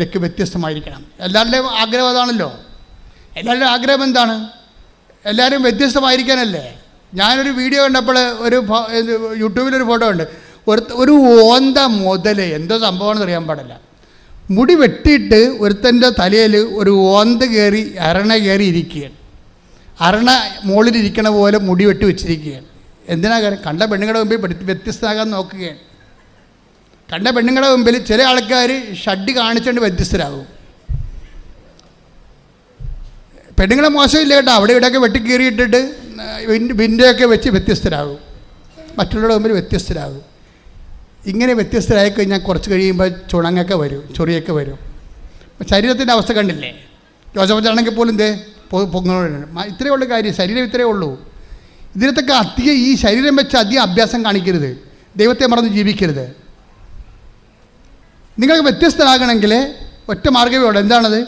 എനിക്ക് വ്യത്യസ്തമായിരിക്കണം. എല്ലാവരുടെയും ആഗ്രഹം അതാണല്ലോ. എല്ലാവരുടെയും ആഗ്രഹം എന്താണ്? എല്ലാവരും വ്യത്യസ്തമായിരിക്കാനല്ലേ? ഞാനൊരു വീഡിയോ കണ്ടപ്പോൾ ഒരു യൂട്യൂബിലൊരു ഫോട്ടോ ഉണ്ട് ഒരു ഒരു ഓന്ത മുതൽ എന്തോ സംഭവമാണെന്ന് അറിയാൻ പാടില്ല. മുടി വെട്ടിയിട്ട് ഒരുത്തന്റെ തലയിൽ ഒരു ഓന്ത കയറി അരണ കയറി ഇരിക്കുകയാണ്. അരണ മുകളിലിരിക്കണ പോലെ മുടി വെട്ടി വെച്ചിരിക്കുകയാണ്. എന്തിനാ കണ്ട പെണ്ണുങ്ങളുടെ മുമ്പിൽ വ്യത്യസ്തമാകാൻ നോക്കുകയാണ്. കണ്ട പെണ്ണുങ്ങളുടെ മുമ്പിൽ ചില ആൾക്കാർ ഷഡ് കാണിച്ചുകൊണ്ട് വ്യത്യസ്തരാകും. പെണ്ണുങ്ങളെ മോശമില്ല കേട്ടോ. അവിടെ ഇവിടെയൊക്കെ വെട്ടിക്കീറിയിട്ടിട്ട് വിൻഡോയൊക്കെ വെച്ച് വ്യത്യസ്തരാകും. മറ്റുള്ളവരുടെ മുമ്പിൽ വ്യത്യസ്തരാകും. ഇങ്ങനെ വ്യത്യസ്തരായി കഴിഞ്ഞാൽ കുറച്ച് കഴിയുമ്പോൾ ചുണങ്ങൊക്കെ വരും ചൊറിയൊക്കെ വരും. ശരീരത്തിന്റെ അവസ്ഥ കണ്ടില്ലേ? ജോസഫച്ചാണെങ്കിൽ പോലും ദേ പൊങ്ങുന്നുണ്ട് ഇത്രയേ ഉള്ളൂ കാര്യം. ശരീരം ഇത്രയേ ഉള്ളൂ. ഇതിനത്തൊക്കെ അധികം ഈ ശരീരം വെച്ച് അധികം അഭ്യാസം കാണിക്കരുത്. ദൈവത്തെ മറന്ന് ജീവിക്കരുത്. നിങ്ങൾക്ക് വ്യത്യസ്തരാകണമെങ്കിൽ ഒറ്റ മാർഗമേ ഉള്ളൂ. എന്താണത്?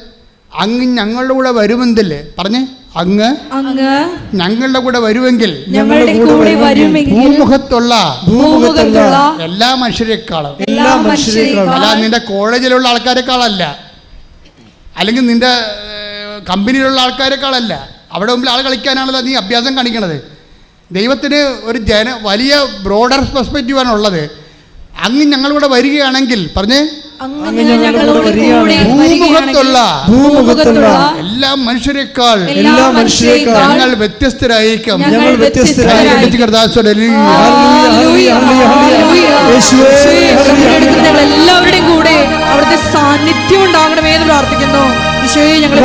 അങ്ങ് ഞങ്ങളുടെ കൂടെ വരുമെന്നില്ലേ പറഞ്ഞേ അങ്ങ് അങ്ങ് ഞങ്ങളുടെ കൂടെ വരുമെങ്കിൽ ഞങ്ങളുടെ കൂടെ വരുമെങ്കിൽ ഭൂമുഖത്തുള്ള ഭൂമുഖത്തുള്ള എല്ലാ മനുഷ്യരെക്കാളും. എല്ലാ മനുഷ്യരെക്കാളും. അല്ല നിന്റെ കോളേജിലുള്ള ആൾക്കാരെക്കാളല്ല. അല്ലെങ്കിൽ നിന്റെ കമ്പനിയിലുള്ള ആൾക്കാരെക്കാളല്ല. അവിടെ മുമ്പിൽ ആൾ കളിക്കാനാണല്ലോ നീ അഭ്യാസം കാണിക്കണത്. ദൈവത്തിന് ഒരു ജന വലിയ ബ്രോഡർ പെർസ്പെക്റ്റീവാണ് ഉള്ളത്. അങ്ങ് ഞങ്ങളിവിടെ വരികയാണെങ്കിൽ പറഞ്ഞേ? അങ്ങ് ഞങ്ങളുടെ കൂടെ ഭൂമുഖത്തുള്ള ഭൂമുഖത്തുള്ള എല്ലാ മനുഷ്യരെക്കാൾ എല്ലാ മനുഷ്യരെക്കാൾ ഞങ്ങൾ വ്യത്യസ്തരായിരിക്കും. ഞങ്ങൾ വ്യത്യസ്തരായിരിക്കും. എല്ലാവരുടെയും കൂടെ അവിടുത്തെ സാന്നിധ്യം ഉണ്ടാകണമേ എന്ന് പ്രാർത്ഥിക്കുന്നു ഞങ്ങൾ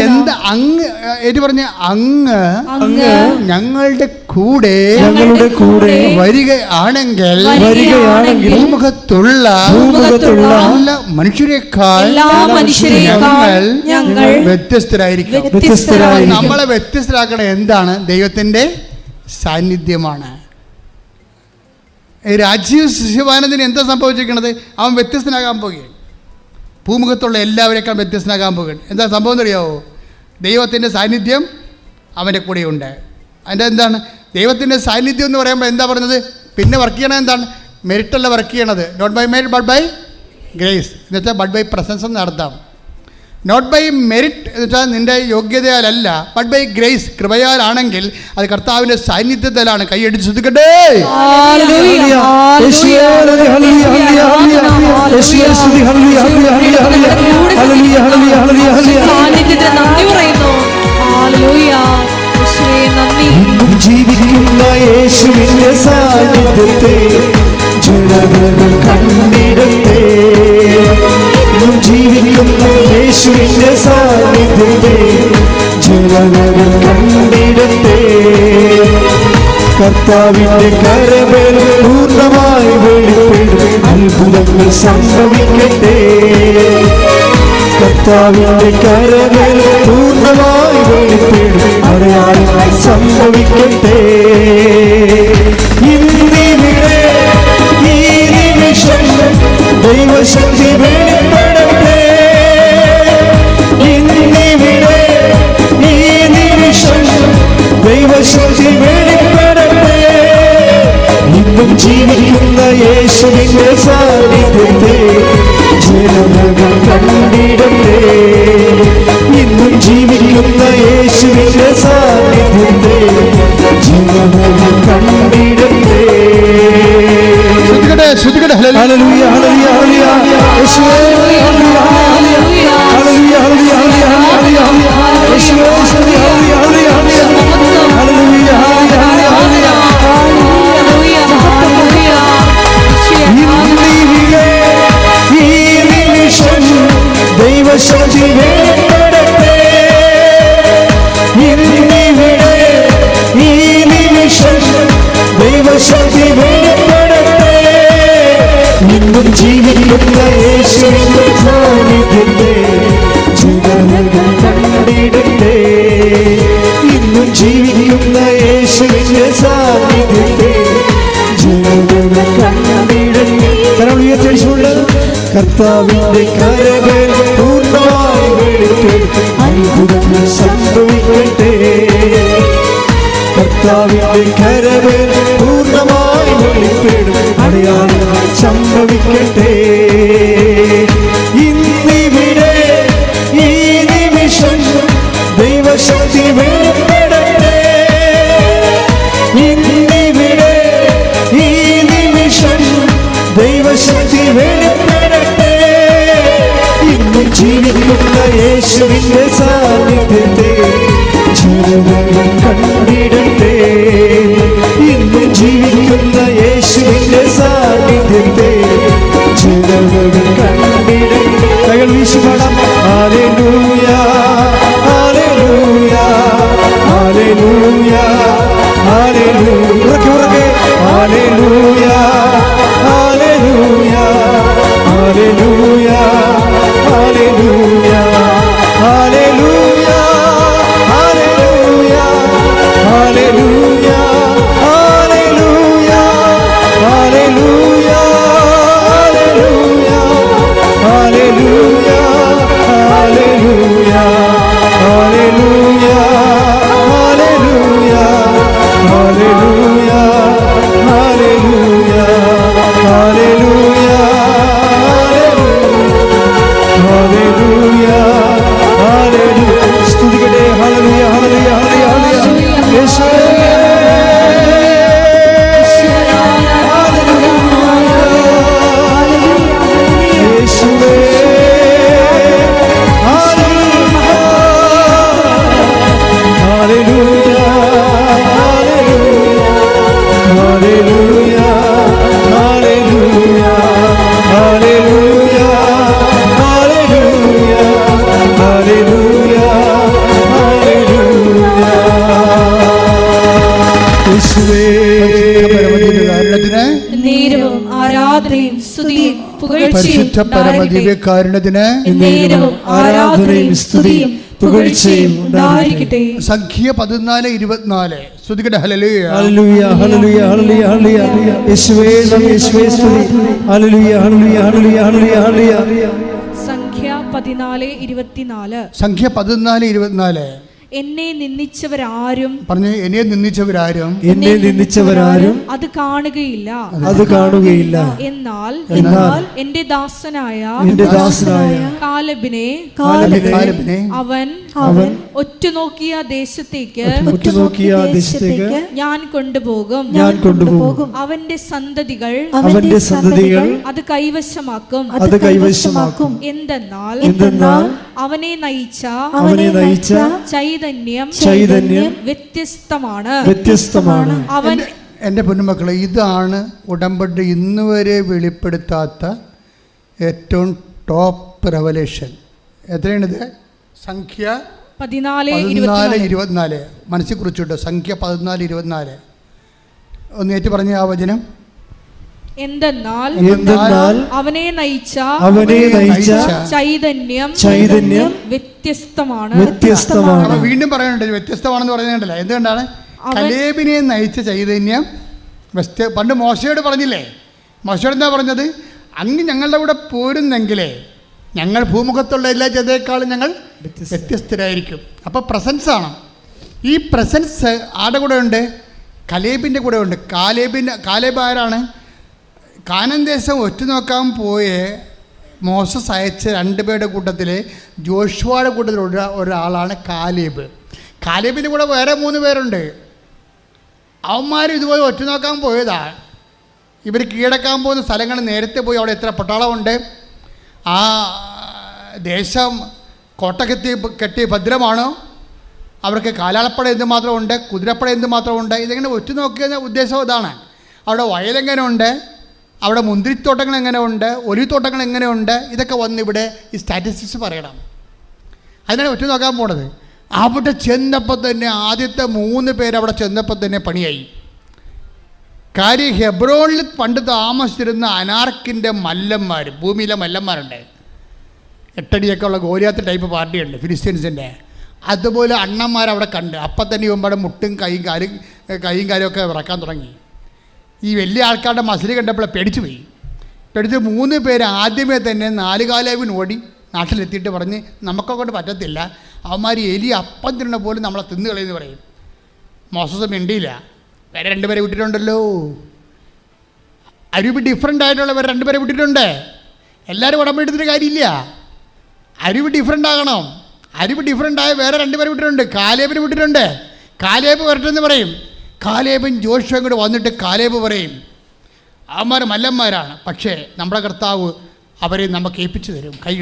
എന്ത് അങ്ങ് ഏറ്റ് പറഞ്ഞ അങ്ങ് അങ്ങ് ഞങ്ങളുടെ കൂടെ ഞങ്ങളുടെ കൂടെ വരികയാണെങ്കിൽ വരികയാണെങ്കിൽ ഭൂമുഖത്തുള്ള ഭൂമുഖത്തുള്ള എല്ലാ മനുഷ്യരെക്കാൾ എല്ലാ മനുഷ്യരെക്കാൾ ഞങ്ങൾ വ്യത്യസ്തരായിരിക്കും. നമ്മളെ വ്യത്യസ്തരാക്കണ എന്താണ്? ദൈവത്തിന്റെ സാന്നിധ്യമാണ്. രാജീവ് ശിവാനന്ദിന് എന്താ സംഭവിച്ചിരിക്കുന്നത് അവൻ വ്യത്യസ്തനാകാൻ പോകുകയാണ് ഭൂമുഖത്തുള്ള എല്ലാവരെക്കാൾ വ്യത്യസ്തനാകാൻ പോകുകയാണ് എന്താ സംഭവം എന്നറിയാവോ? ദൈവത്തിന്റെ സാന്നിധ്യം അവന്റെ കൂടെയുണ്ട്. അതിന്റെ എന്താണ്? ദൈവത്തിന്റെ സാന്നിധ്യം എന്ന് പറയുമ്പോൾ എന്താ പറയുന്നത് പിന്നെ വർക്ക് ചെയ്യണത് എന്താണ്? മെറിറ്റല്ല വർക്ക് ചെയ്യണത്. Not by merit but by grace എന്നുവെച്ചാൽ ബട്ട് ബൈ പ്രസൻസ് അർത്ഥം നോട്ട് ബൈ മെറിറ്റ് എന്ന് വെച്ചാൽ നിന്റെ യോഗ്യതയാലല്ല ബട്ട് ബൈ ഗ്രേസ് കൃപയാലാണെങ്കിൽ അത് കർത്താവിന്റെ സാന്നിധ്യത്തിലാണ് കൈയടിച്ച് ശ്രദ്ധിക്കട്ടെ ജീവിക്കുന്ന യേശുവിന്റെ സാന്നിധ്യത്തെ ജനങ്ങൾ കണ്ടിടത്തെ ജീവിക്കുന്ന യേശുവിന്റെ സാന്നിധ്യത്തെ ജനങ്ങൾ കണ്ടിടത്തെ കർത്താവിന്റെ കരവേൽ പൂർണമായി വെളിപ്പെടും. അത്ഭുതങ്ങൾ സംഭവിക്കട്ടെ. കർത്താവിന്റെ കരവേൽ പൂർണമായി വെളിപ്പെടും. അടയാളങ്ങൾ സംഭവിക്കട്ടെ. ഇന്നിവിടെ ദൈവശക്തി വെളിപ്പെടട്ടെ ദൈവശക്തി വെളിപ്പെടട്ടെ. ഇന്നും ജീവിക്കുന്ന യേശുവിന്റെ സാന്നിധ്യത്തെ ജനങ്ങൾ കണ്ടിടട്ടെ. ഇന്നും ജീവിക്കുന്ന യേശുവിന്റെ സാന്നിധ്യത്തെ ജനങ്ങൾ കണ്ടിടട്ടെ. ശ്രദ്ധിക്കട്ടെ ശ്രദ്ധിക്കട്ടെ ഹല്ലേലൂയ. ഹല്ലേലൂയ ഹല്ലേലൂയ ഹല്ലേലൂയ. യേശുവേ ഹല്ലേലൂയ ഹല്ലേലൂയ. ഹല്ലേലൂയ ഹല്ലേലൂയ കർത്താവിന്റെ പൂർണമായി സംഭവിക്കട്ടെ. കർത്താവിന്റെ കരവേൽ പൂർണമായി വെളിപ്പെടും അടയാളങ്ങൾ സംഭവിക്കട്ടെ. നിൽക്കുന്ന യേശുവിന്റെ സാന്നിധ്യത്തെ ജീവിതം കണ്ടിടട്ടെ. ഇന്ന് ജീവിക്കുന്ന യേശുവിന്റെ സാന്നിധ്യത്തെ ജീവിതം കണ്ടിടട്ടെ. കൈകൾ വീശുപാടാം ആലൂയ ആലൂയ ആലൂയ ആലൂ ഉറക്കെ ഉറക്കെ. ആലൂയ ആലൂയ ആലൂയ Vale. പരിശുദ്ധ പരമദിവ്യകാരുണ്യത്തിന് ആരാധനയും സ്തുതിയും പുകഴ്ചയും ഉണ്ടായിരിക്കട്ടെ. സംഖ്യ പതിനാല് ഇരുപത്തിനാല്. ശ്രദ്ധിക്കട്ടെ ഹലലുയ ഹലലുയ ഹലലുയ ഹലലുയ ഹലലുയ യേശുവേ നന്ദി യേശുവേ സ്തുതി. ഹലലുയ ഹലലുയ ഹലലുയ ഹലലുയ ഹലലുയ സംഖ്യ പതിനാല് ഇരുപത്തിനാല്. സംഖ്യ പതിനാല് ഇരുപത്തിനാല്. എന്നെ നിന്ദിച്ചവരാരും പറഞ്ഞു എന്നെ നിന്ദിച്ചവരാരും എന്നെ നിന്ദിച്ചവരാരും അത് കാണുകയില്ല. അത് കാണുകയില്ല. എന്നാൽ എന്നാൽ എന്റെ ദാസനായ എന്റെ ദാസനായ കാലബിനെ കാലബിനെ അവൻ അവൻ ഒറ്റുനോക്കിയ ദേശത്തേക്ക് ഉറ്റുനോക്കിയ ദേശത്തേക്ക് ഞാൻ കൊണ്ടുപോകും. ഞാൻ കൊണ്ടുപോകും. അവന്റെ സന്തതികൾ അവന്റെ സന്തതികൾ അത് കൈവശമാക്കും. അത് കൈവശമാക്കും. എന്തെന്നാൽ എന്തെന്നാൽ അവനെ നയിച്ച അവനെ നയിച്ച ചൈതന്യം ചൈതന്യം വ്യത്യസ്തമാണ്. വ്യത്യസ്തമാണ്. അവൻ എന്റെ- പൊന്നുമക്കളെ ഇതാണ് ഉടമ്പടി ഇന്ന് വരെ വെളിപ്പെടുത്താത്ത ഏറ്റവും ടോപ്പ് റെവലേഷൻ എത്രയാണിത്? സംഖ്യ പതിനാല് പതിനാല് ഇരുപത്തിനാല്. ഇരുപത്തിനാല്. മനസ്സിൽ കുറിച്ചുണ്ട് സംഖ്യ പതിനാല് ഇരുപത്തിനാല്. ഒന്ന് ഏറ്റു പറഞ്ഞ ആ വചനം. എന്തെന്നാൽ എന്തെന്നാൽ അവനെ നയിച്ച അവനെ നയിച്ച ചൈതന്യം ചൈതന്യം വ്യത്യസ്തമാണ്. വ്യത്യസ്തമാണ്. വീണ്ടും പറയാനുണ്ട് ഇത് വ്യത്യസ്തമാണെന്ന് പറയുന്നുണ്ടല്ലോ എന്തുകൊണ്ടാണ്? കലേബിനെ നയിച്ച ചൈതന്യം പണ്ട് മോശയോട് പറഞ്ഞില്ലേ? മോശയോട് എന്താ പറഞ്ഞത്? അങ്ങ് ഞങ്ങളുടെ കൂടെ പോരുന്നെങ്കിലേ ഞങ്ങൾ ഭൂമുഖത്തുള്ള എല്ലാ ജനതയെക്കാളും ഞങ്ങൾ വ്യത്യസ്തരായിരിക്കും. അപ്പോൾ പ്രസൻസ് ആണ്. ഈ പ്രസൻസ് ആരുടെ കൂടെ ഉണ്ട്? കലേബിന്റെ കൂടെ ഉണ്ട്. കാലേബിന്റെ കാലേബ് ആരാണ്? കാനൻ ദേശം ഒറ്റുനോക്കാൻ പോയേ മോസസ് അയച്ച രണ്ട് പേരുടെ കൂട്ടത്തിൽ ജോഷുവയുടെ കൂട്ടത്തിൽ ഒരാ- ഒരാളാണ് കാലേബ്. കാലേബിന്റെ കൂടെ വേറെ മൂന്ന് പേരുണ്ട്. അവന്മാർ ഇതുപോലെ ഒറ്റുനോക്കാൻ പോയതാ. ഇവർ കീഴടക്കാൻ പോകുന്ന സ്ഥലങ്ങൾ നേരത്തെ പോയി അവിടെ എത്ര പട്ടാളമുണ്ട്. ആ ദേശം കോട്ട കെട്ടി ഭദ്രമാണോ. അവർക്ക് കാലാളപ്പട എന്തുമാത്രം ഉണ്ട് കുതിരപ്പട എന്തുമാത്രം ഉണ്ട് ഇതിങ്ങനെ ഒറ്റുനോക്കിയ ഉദ്ദേശം ഇതാണ് അവിടെ വയലെങ്ങനെ ഉണ്ട് അവിടെ മുന്തിരിത്തോട്ടങ്ങൾ എങ്ങനെ ഉണ്ട് ഒലിത്തോട്ടങ്ങൾ എങ്ങനെ ഉണ്ട് ഇതൊക്കെ വന്ന് ഇവിടെ ഈ സ്റ്റാറ്റിസ്റ്റിക്സ് പറയണം. അതിനാണ് ഒറ്റ നോക്കാൻ പോണത്. അവിടെ ചെന്നപ്പോൾ തന്നെ ആദ്യത്തെ മൂന്ന് പേര് അവിടെ ചെന്നപ്പോൾ തന്നെ പണിയായി. കാര്യം ഹെബ്രോണിൽ പണ്ട് താമസിച്ചിരുന്ന അനാർക്കിന്റെ മല്ലന്മാർ ഭൂമിയിലെ മല്ലന്മാരുണ്ട്. എട്ടടിയൊക്കെ ഉള്ള ഗോലിയാത്ത ടൈപ്പ് പാർട്ടിയുണ്ട് ഫിലിസ്റ്റീൻസിന്റെ അതുപോലെ അണ്ണന്മാരവിടെ കണ്ട്. അപ്പം തന്നെ ഇവന്മാരുടെ മുട്ടും കൈയും കാലും കൈയും കാര്യമൊക്കെ ഇറക്കാൻ തുടങ്ങി. ഈ വലിയ ആൾക്കാരുടെ മസിൽ കണ്ടപ്പോൾ പേടിച്ചു പോയി. പേടിച്ച് മൂന്ന് പേര് ആദ്യമേ തന്നെ നാല് കാലേവിന് ഓടി നാട്ടിലെത്തിയിട്ട് പറഞ്ഞ് നമുക്കെ കൊണ്ട് പറ്റത്തില്ല. അവന്മാർ എലി അപ്പം തിന്നണ പോലും നമ്മളെ തിന്നു കളയെന്ന് പറയും. മോസസ് മിണ്ടിയില്ല. വേറെ രണ്ടുപേരെ വിട്ടിട്ടുണ്ടല്ലോ. അരുവി ഡിഫറെന്റ് ആയിട്ടുള്ളവർ രണ്ടുപേരെ വിട്ടിട്ടുണ്ട്. എല്ലാവരും ഉടമ്പെടുത്തിട്ട് കാര്യമില്ല. അരുവ് ഡിഫറെന്റ് ആകണം. അരുവ് ഡിഫറെന്റ് ആയ വേറെ രണ്ടുപേരെ വിട്ടിട്ടുണ്ട്. കാലേപ്പിന് വിട്ടിട്ടുണ്ട്. കാലേബ് വരട്ടെന്ന് പറയും. കാലേബും ജോഷുവും കൂടെ വന്നിട്ട് കാലേബ് പറയും അവന്മാർ മല്ലന്മാരാണ്. പക്ഷേ നമ്മുടെ കർത്താവ് അവരെ നമുക്ക് ഏൽപ്പിച്ചു തരും. കൈ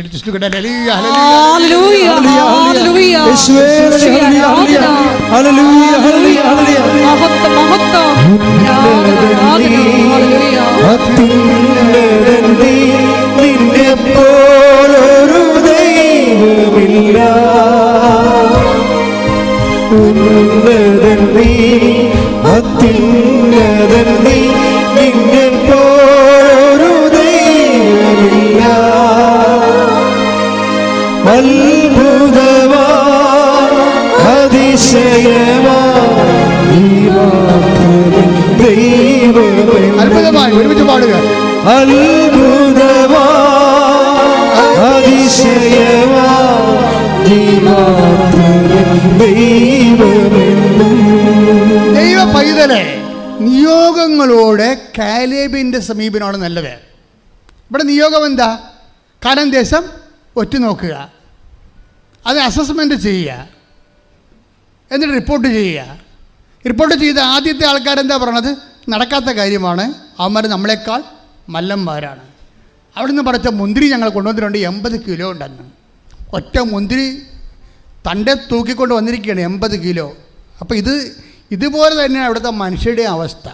നിന്നെ പോലൊരു ദൈവമില്ല. ഉന്നതൻ നീ അത്യുന്നതൻ നീ നിന്നെ പോലൊരു ദൈവമില്ല അത്ഭുതമാ അതിശയമാ ദൈവമെന്ന് അത്ഭുതമായി ഒരുമിച്ച് പാടുക. അത്ഭുതമാ കാലേബിന്റെ സമീപനമാണ് നല്ലത്. ഇവിടെ നിയോഗം എന്താ? കാരണം ദേശം ഒറ്റുനോക്കുക അത് അസസ്മെന്റ് ചെയ്യുക. എന്നിട്ട് റിപ്പോർട്ട് ചെയ്യുക. റിപ്പോർട്ട് ചെയ്ത ആദ്യത്തെ ആൾക്കാരെന്താ പറയണത് നടക്കാത്ത കാര്യമാണ്. അവന്മാർ നമ്മളെക്കാൾ മല്ലന്മാരാണ്. അവിടെ നിന്ന് പഠിച്ച മുന്തിരി ഞങ്ങൾ കൊണ്ടുവന്നിട്ടുണ്ട്. എൺപത് കിലോ ഉണ്ടെന്ന്. ഒറ്റ മുന്തിരി തന്റെ തൂക്കിക്കൊണ്ട് വന്നിരിക്കുകയാണ് എൺപത് കിലോ. അപ്പോൾ ഇത് ഇതുപോലെ തന്നെയാണ് അവിടുത്തെ മനുഷ്യരുടെ അവസ്ഥ.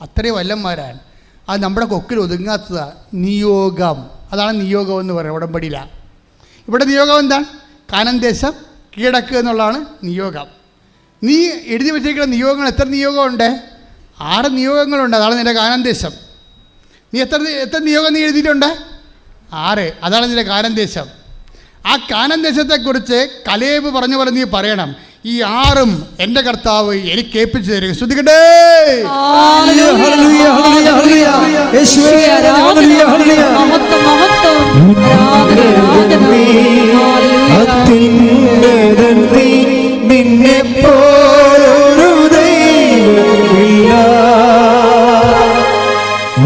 അത്രയും വല്ലന്മാരാണ്. അത് നമ്മുടെ കൊക്കിൽ ഒതുങ്ങാത്തതാണ് നിയോഗം. അതാണ് നിയോഗം എന്ന് പറയുന്നത് ഉടമ്പടിയില. ഇവിടെ നിയോഗം എന്താണ്? കാനം ദേശം കീഴടക്കുക എന്നുള്ളതാണ് നിയോഗം. നീ എഴുതി വെച്ചിരിക്കുന്ന നിയോഗങ്ങൾ എത്ര നിയോഗമുണ്ട്? ആറ് നിയോഗങ്ങളുണ്ട്. അതാണ് നിന്റെ കാനം ദേശം. നീ എത്ര എത്ര നിയോഗം നീ എഴുതിയിട്ടുണ്ട്? ആറ്. അതാണ് നിന്റെ കാനം ദേശം. ആ കാനന്ദേശത്തെക്കുറിച്ച് കലേബ് പറഞ്ഞ പോലെ നീ പറയണം. ഈ ആറും എന്റെ കർത്താവ് എനിക്ക് ഏൽപ്പിച്ചു തരിക. ശ്രദ്ധിക്കട്ടെ നിന്നെ പോലൊരു ദൈവമില്ല.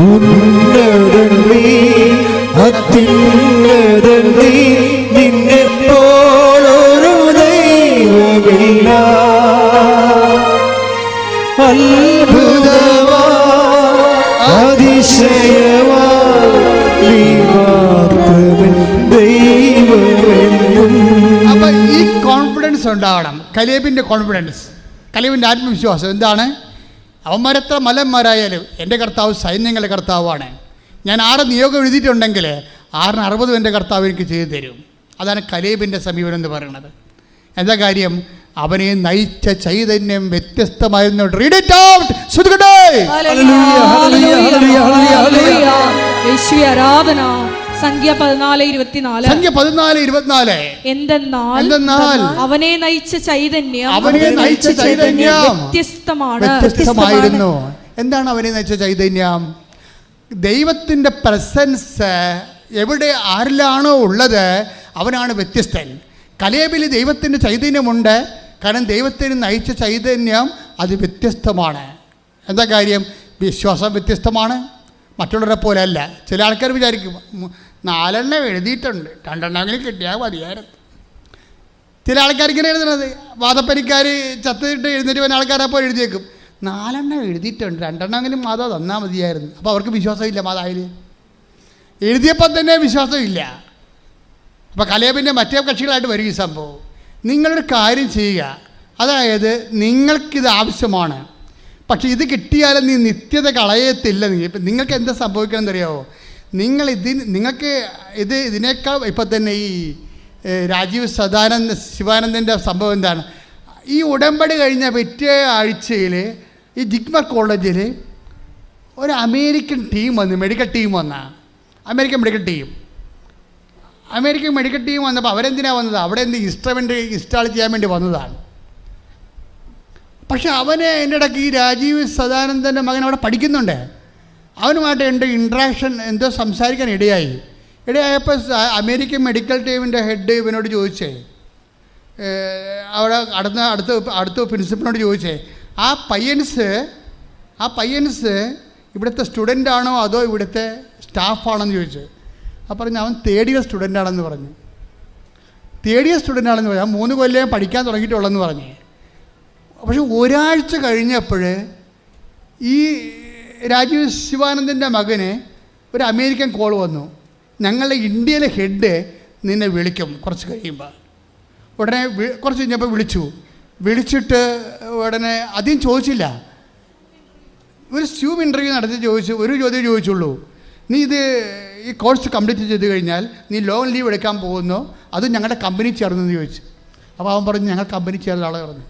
ഉന്നതൻ നീ അത്യുന്നതൻ കലേബിന്റെ കോൺഫിഡൻസ് കലേബിന്റെ ആത്മവിശ്വാസം എന്താണ്? അവന്മാരെത്ര മലന്മാരായാലും എന്റെ കർത്താവ് സൈന്യങ്ങളുടെ കർത്താവാണ്. ഞാൻ ആറ് നിയോഗം എഴുതിയിട്ടുണ്ടെങ്കിൽ ആറിന് അറുപതും എന്റെ കർത്താവ് എനിക്ക് ചെയ്തു തരും. അതാണ് കലേബിന്റെ സമീപനം എന്ന് പറയുന്നത്. എന്താ കാര്യം? അവനെ നയിച്ച ചൈതന്യം വ്യത്യസ്തമായിരുന്നു. റീഡ് ഇറ്റ് ഔട്ട് ആരാധന. സംഖ്യ പതിനാല് ഇരുപത്തിനാല്. സംഖ്യ പതിനാല് ഇരുപത്തിനാല്. എന്തെന്നാൽ എന്തെന്നാൽ അവനെ നയിച്ച ചൈതന്യം അവനെ നയിച്ച ചൈതന്യം വ്യത്യസ്തമാണ്. വ്യത്യസ്തമായിരുന്നു. എന്താണ് അവനെ നയിച്ച ചൈതന്യം? ദൈവത്തിന്റെ പ്രസൻസ് എവിടെ ആരിലാണോ ഉള്ളത് അവനാണ് വ്യത്യസ്തൻ. കലേബിൽ ദൈവത്തിന്റെ ചൈതന്യമുണ്ട്. കാരണം ദൈവത്തിന് നയിച്ച ചൈതന്യം അത് വ്യത്യസ്തമാണ്. എന്താ കാര്യം? വിശ്വാസം വ്യത്യസ്തമാണ്. മറ്റുള്ളവരെ പോലെ അല്ല. ചില ആൾക്കാർ വിചാരിക്കും "ഉം, നാലെണ്ണം എഴുതിയിട്ടുണ്ട്. രണ്ടെണ്ണമെങ്കിലും കിട്ടിയാൽ മതിയായിരുന്നു. ചില ആൾക്കാർ ഇങ്ങനെ എഴുതുന്നത്. വാദപ്പനിക്കാർ ചത്തിട്ട് എഴുന്നേറ്റ് വന്ന ആൾക്കാരപ്പോൾ എഴുതിയേക്കും. നാലെണ്ണം എഴുതിയിട്ടുണ്ട്. രണ്ടെണ്ണമെങ്കിലും മാതാവ് തന്നാൽ മതിയായിരുന്നു. അപ്പോൾ അവർക്ക് വിശ്വാസമില്ല മാതാവിൽ എഴുതിയപ്പോൾ തന്നെ വിശ്വാസമില്ല. അപ്പോൾ കലേബിന്റെ മറ്റേ കക്ഷികളായിട്ട് വരും ഈ സംഭവം. നിങ്ങളൊരു കാര്യം ചെയ്യുക. അതായത് നിങ്ങൾക്കിത് ആവശ്യമാണ്. പക്ഷേ ഇത് കിട്ടിയാലും നീ നിത്യത കളയത്തില്ല. നീ ഇപ്പം നിങ്ങൾക്ക് എന്താ സംഭവിക്കണം അറിയാമോ നിങ്ങൾ ഇതിന് നിങ്ങൾക്ക് ഇത് ഇതിനേക്കാൾ ഇപ്പം തന്നെ ഈ രാജീവ് സദാനന്ദ ശിവാനന്ദന്റെ സംഭവം എന്താണ്? ഈ ഉടമ്പടി കഴിഞ്ഞ പിറ്റേ ആഴ്ചയിൽ ഈ ജിഗ്മർ കോളേജിൽ ഒരു അമേരിക്കൻ ടീം വന്നു മെഡിക്കൽ ടീം വന്ന. American medical team. American medical team വന്നപ്പോൾ അവരെന്തിനാണ് വന്നത്? അവിടെ എന്ത് ഇൻസ്ട്രുമെന്റ് ഇൻസ്റ്റാൾ ചെയ്യാൻ വേണ്ടി വന്നതാണ്. പക്ഷെ അവനെ എന്റെ ഇടയ്ക്ക് ഈ രാജീവ് സദാനന്ദന്റെ മകൻ അവിടെ പഠിക്കുന്നുണ്ട്. അവനുമായിട്ട് എന്റെ ഇൻട്രാക്ഷൻ എന്തോ സംസാരിക്കാൻ ഇടയായി. ഇടയായപ്പോൾ അമേരിക്കൻ മെഡിക്കൽ ടീമിന്റെ ഹെഡ് ഇവനോട് ചോദിച്ചേ. അവിടെ അടുത്ത അടുത്ത അടുത്ത പ്രിൻസിപ്പളിനോട് ചോദിച്ചേ ആ പയ്യൻസ് ആ പയ്യൻസ് ഇവിടുത്തെ സ്റ്റുഡന്റ് ആണോ അതോ ഇവിടുത്തെ സ്റ്റാഫാണെന്ന് ചോദിച്ചു. അപ്പോൾ പറഞ്ഞു അവൻ തേടിയ സ്റ്റുഡന്റ് ആണെന്ന് പറഞ്ഞു. തേടിയ സ്റ്റുഡന്റ് ആണെന്ന് പറഞ്ഞു. അവൻ മൂന്ന് കൊല്ലം പഠിക്കാൻ തുടങ്ങിയിട്ടുള്ളെന്ന് പറഞ്ഞു. പക്ഷെ ഒരാഴ്ച കഴിഞ്ഞപ്പോൾ ഈ രാജീവ് ശിവാനന്ദന്റെ മകന് ഒരു അമേരിക്കൻ കോൾ വന്നു. ഞങ്ങളുടെ ഇന്ത്യയിലെ ഹെഡ് നിന്നെ വിളിക്കും കുറച്ച് കഴിയുമ്പോൾ ഉടനെ കുറച്ച് കഴിഞ്ഞപ്പോൾ വിളിച്ചു. വിളിച്ചിട്ട് ഉടനെ അധികം ചോദിച്ചില്ല. ഒരു സ്യൂം ഇന്റർവ്യൂ നടത്തി ചോദിച്ചു ഒരു ചോദ്യം ചോദിച്ചുള്ളൂ. നീ ഇത് ഈ കോഴ്സ് കംപ്ലീറ്റ് ചെയ്ത് കഴിഞ്ഞാൽ നീ ലോൺ ലീവ് എടുക്കാൻ പോകുന്നു അത് ഞങ്ങളുടെ കമ്പനി ചേർന്നെന്ന് ചോദിച്ചു. അപ്പോൾ അവൻ പറഞ്ഞു ഞങ്ങൾ കമ്പനി ചേർന്ന ആളെ പറഞ്ഞു.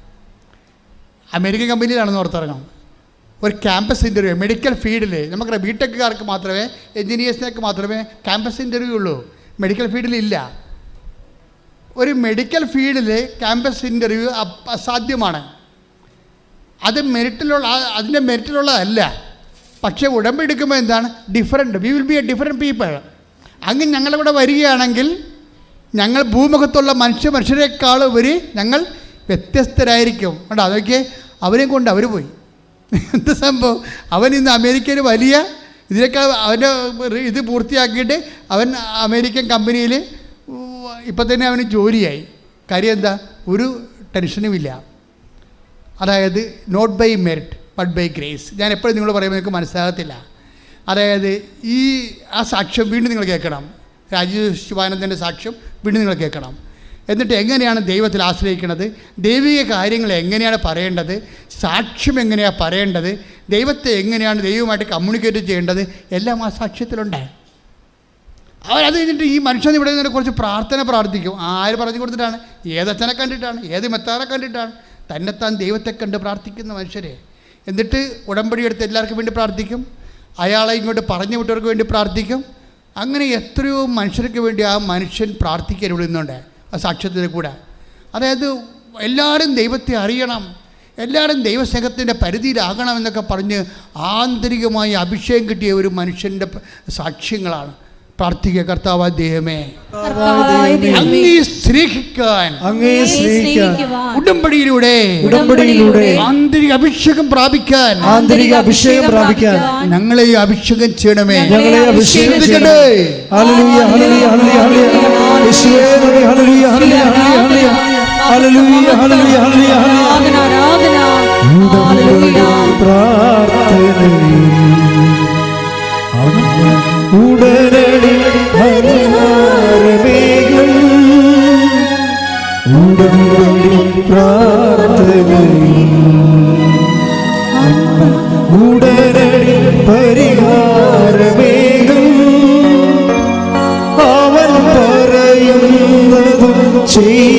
അമേരിക്കൻ കമ്പനിയിലാണെന്ന് ഓർത്തിറങ്ങാം ഒരു ക്യാമ്പസ് ഇന്റർവ്യൂ മെഡിക്കൽ ഫീൽഡിൽ നമുക്കറിയാം ബി ടെക്കുകാർക്ക് മാത്രമേ എഞ്ചിനീയേഴ്സിനൊക്കെ മാത്രമേ ക്യാമ്പസ് ഇന്റർവ്യൂ ഉള്ളൂ മെഡിക്കൽ ഫീൽഡിലില്ല ഒരു മെഡിക്കൽ ഫീൽഡിൽ ക്യാമ്പസ് ഇന്റർവ്യൂ അസാധ്യമാണ്. അത് മെറിറ്റിലുള്ള അതിന്റെ മെറിറ്റിലുള്ളതല്ല പക്ഷേ ഉടമ്പെടുക്കുമ്പോൾ എന്താണ്? Different we will be a different people അങ്ങ് ഞങ്ങളിവിടെ വരികയാണെങ്കിൽ ഞങ്ങൾ ഭൂമുഖത്തുള്ള മനുഷ്യ മനുഷ്യരെക്കാൾ ഉപരി ഞങ്ങൾ വ്യത്യസ്തരായിരിക്കും. അതൊക്കെ അവരെയും കൊണ്ട് അവർ പോയി. എന്ത് സംഭവം? അവൻ ഇന്ന് അമേരിക്കയിൽ വലിയ ഇതിനൊക്കെ അവന്റെ ഇത് പൂർത്തിയാക്കിയിട്ട് അവൻ അമേരിക്കൻ കമ്പനിയിൽ ഇപ്പം തന്നെ അവന് ജോലിയായി. കാര്യം എന്താ? ഒരു ടെൻഷനുമില്ല അതായത് not by merit but by grace ഞാൻ എപ്പോഴും നിങ്ങൾ പറയുമ്പോൾ നിങ്ങൾക്ക് മനസ്സിലാകത്തില്ല. അതായത് ഈ ആ സാക്ഷ്യം വീണ്ടും നിങ്ങൾ കേൾക്കണം. രാജീവ് ശിവാനന്ദന്റെ സാക്ഷ്യം വീണ്ടും നിങ്ങൾ കേൾക്കണം. എന്നിട്ട് എങ്ങനെയാണ് ദൈവത്തിൽ ആശ്രയിക്കുന്നത്? ദൈവിക കാര്യങ്ങൾ എങ്ങനെയാണ് പറയേണ്ടത്? സാക്ഷ്യം എങ്ങനെയാണ് പറയേണ്ടത്? ദൈവത്തെ എങ്ങനെയാണ് ദൈവമായിട്ട് കമ്മ്യൂണിക്കേറ്റ് ചെയ്യേണ്ടത്? എല്ലാം ആ സാക്ഷ്യത്തിലുണ്ട് അവരത് കഴിഞ്ഞിട്ട് ഈ മനുഷ്യൻ ഇവിടെ നിന്ന് കുറച്ച് പ്രാർത്ഥന പ്രാർത്ഥിക്കും. ആര് പറഞ്ഞു കൊടുത്തിട്ടാണ്? ഏതച്ഛനെ കണ്ടിട്ടാണ്? ഏത് മെത്താറെ കണ്ടിട്ടാണ്? തന്നെത്താൻ ദൈവത്തെ കണ്ട് പ്രാർത്ഥിക്കുന്ന മനുഷ്യരെ. എന്നിട്ട് ഉടമ്പടി എടുത്ത് എല്ലാവർക്കും വേണ്ടി പ്രാർത്ഥിക്കും. അയാളെ ഇങ്ങോട്ട് പറഞ്ഞു വിട്ടവർക്ക് വേണ്ടി പ്രാർത്ഥിക്കും. അങ്ങനെ എത്രയോ മനുഷ്യർക്ക് വേണ്ടി ആ മനുഷ്യൻ പ്രാർത്ഥിക്കാൻ ഇവിടെ ആ സാക്ഷ്യത്തിൽ കൂടെ. അതായത് എല്ലാവരും ദൈവത്തെ അറിയണം. എല്ലാവരും ദൈവസ്നേഹത്തിന്റെ പരിധിയിലാകണം എന്നൊക്കെ പറഞ്ഞ് ആന്തരികമായി അഭിഷേകം കിട്ടിയ ഒരു മനുഷ്യന്റെ സാക്ഷ്യങ്ങളാണ്. പ്രാർത്ഥിക്കുക കർത്താവ് ദൈവമേ. അങ്ങേ സ്നേഹിക്കാൻ. അങ്ങേ സ്നേഹിക്കാൻ. ഉടമ്പടിയിലൂടെ. ഉടമ്പടിയിലൂടെ. ആന്തരിക അഭിഷേകം പ്രാപിക്കാൻ. ആന്തരിക അഭിഷേകം പ്രാപിക്കാൻ. ഞങ്ങളെ ഈ അഭിഷേകം ചെയ്യണമേ. ഞങ്ങളെ അഭിഷേകം ചെയ്യണമേ. ഹല്ലേലൂയ, ഹല്ലേലൂയ, ഹല്ലേലൂയ, ഹല്ലേലൂയ. യേശുവേ ഹല്ലേലൂയ, ഹല്ലേലൂയ, ഹല്ലേലൂയ, ഉടനടി പരിഹാരമേകും ഉടനടി പ്രാർത്ഥനയിൽ അമ്മ ഉടനടി പരിഹാരമേകും. അവൻ പറയുന്നതും ചെയ്തിടുകിൽ